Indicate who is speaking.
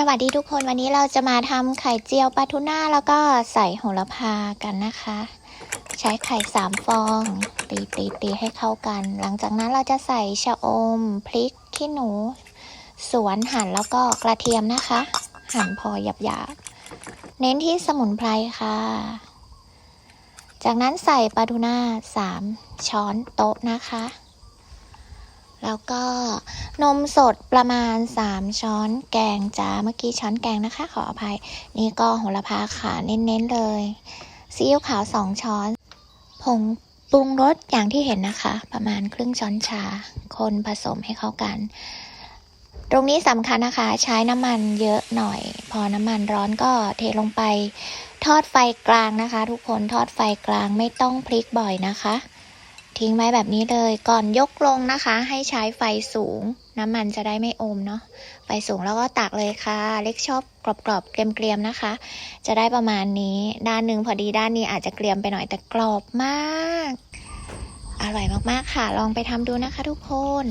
Speaker 1: สวัสดีทุกคนวันนี้เราจะมาทำไข่เจียวปลาทูน่าแล้วก็ใส่โหระพากันนะคะ ใช้ไข่สามฟอง ตีตีตีให้เข้ากัน หลังจากนั้นเราจะใส่ชะอม พริกขี้หนู สวนหั่นแล้วก็กระเทียมนะคะ หั่นพอหยาบๆเน้นที่สมุนไพรค่ะ จากนั้นใส่ปลาทูน่าสามช้อนโต๊ะนะคะ แล้วก็นมสดประมาณ 3 ช้อนแกงจ้า เมื่อกี้ช้อนแกงนะคะ ขออภัย นี่ก็โหระพาขาเน้นๆเลยซีอิ๊วขาว 2 ช้อน ผงปรุงรสอย่างที่เห็นนะคะ ประมาณครึ่งช้อนชา คนผสมให้เข้ากัน ตรงนี้สำคัญนะคะ ใช้น้ำมันเยอะหน่อย พอน้ำมันร้อนก็เทลงไป ทอดไฟกลางนะคะ ทุกคนทอดไฟกลางไม่ต้องพลิกบ่อยนะคะ ทิ้งไว้แบบนี้เลย ก่อนยกลงนะคะ ให้ใช้ไฟสูง น้ำมันจะได้ไม่อมเนาะ ไฟสูงแล้วก็ตักเลยค่ะ เล็กชอบกรอบๆ เกรียมๆนะคะ จะได้ประมาณนี้ ด้านหนึ่งพอดีด้านนี้อาจจะเกรียมไปหน่อยแต่กรอบมาก อร่อยมากๆค่ะ ลองไปทำดูนะคะทุกคน